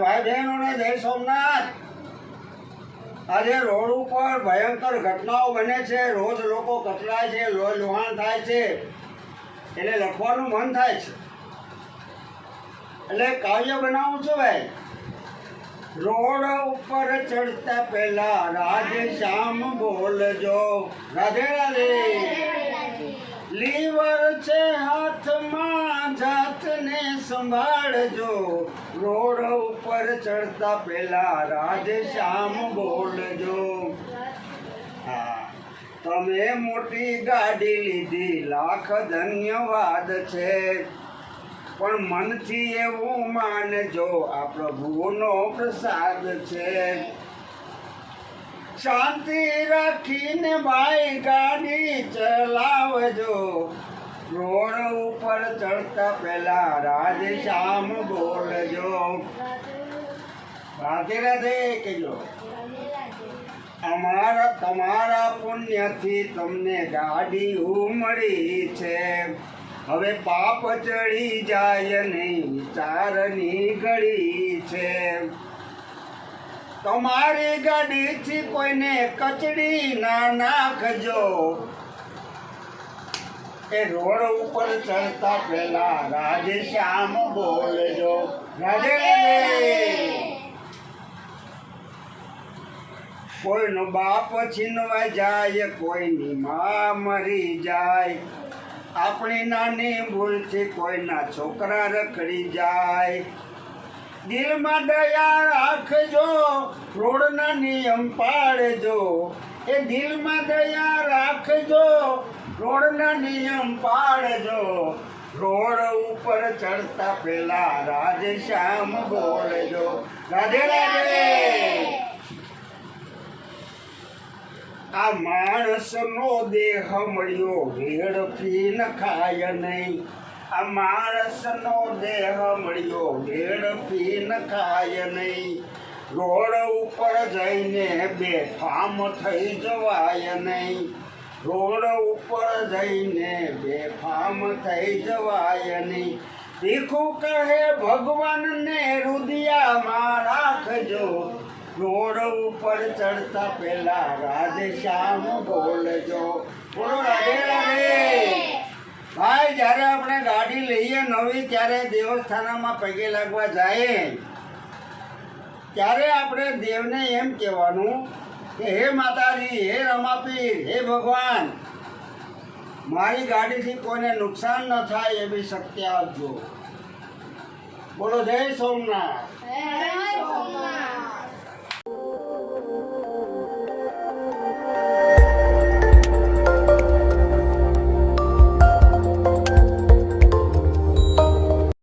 ભાઈ બહેનોને જય સોમનાથ. આજે રોડ ઉપર ભયંકર ઘટનાઓ બને છે. રોજ લોકો કચરાય છે, લોહી લુહાણ થાય છે. એટલે લખવાનું મન થાય છે. એટલે કાવ્ય બનાવું છું ભાઈ. રોડ ઉપર ચડતા પહેલા રાધે શ્યામ બોલજો. રાધે રાધે. લીવર છે હાથમાં, જાતને સંભાળજો. રોડ ઉપર ચડતા પહેલા રાધે શ્યામ બોલજો. હા. તમે મોટી ગાડી લીધી, લાખ ધન્યવાદ છે. પણ મનથી એવું માનજો, આ પ્રભુનો પ્રસાદ છે. શાંતિ રાખીને ભાઈ ગાડી ચલાવજો. રોડ ઉપર ચડતા પહેલા રાધે શ્યામ બોલજો. રાધે રાધે કહેજો. અમારા, તમારા પુણ્યથી તમને ગાડી ઉમળી છે. હવે પાપ ચડી જાય નહીં વિચારની ઘડી છે. તમારી ગાડીથી કોઈને કચડી ના નાખજો. એ રોડ ઉપર ચડતા પહેલા રાજે શ્યામ બોલજો કોઈનો બાપ છીનવા જાય, કોઈની મા મરી જાય. આપણી નાની ભૂલથી કોઈના છોકરા રખડી જાય. દિલમાં દયા રાખજો, રોડના નિયમ પાડજો. એ દિલમાં દયા રાખજો, રોડના નિયમ પાડજો. રોડ ઉપર ચડતા પહેલા રાધે શ્યામ બોલજો. રાધે રાધે. આ માણસનો દેહ મળ્યો, વેડફી ન ખાય નહીં. આ માણસનો દેહ મળ્યો, વેડફી ન ખાય નહીં. રોડ ઉપર જઈને બેફામ થઈ જવાય નહીં. રોડ ઉપર જઈને બેફામ થઈ જવાય નહીં. ભીખું કહે ભગવાનને રુદિયામાં રાખજો. રોડ ઉપર ચડતા પહેલા રાધે શ્યામ બોલજો. બોલો રાધે રાધે. ભાઈ, જ્યારે આપણે ગાડી લઈએ નવી, ત્યારે દેવસ્થાનમાં પગે લાગવા જાય. ત્યારે આપણે દેવને એમ કહેવાનું કે, હે માતાજી, હે રમાપીર, હે ભગવાન, મારી ગાડીથી કોઈને નુકસાન ન થાય એવી શક્તિ આપજો. બોલો, જય સોમનાથ.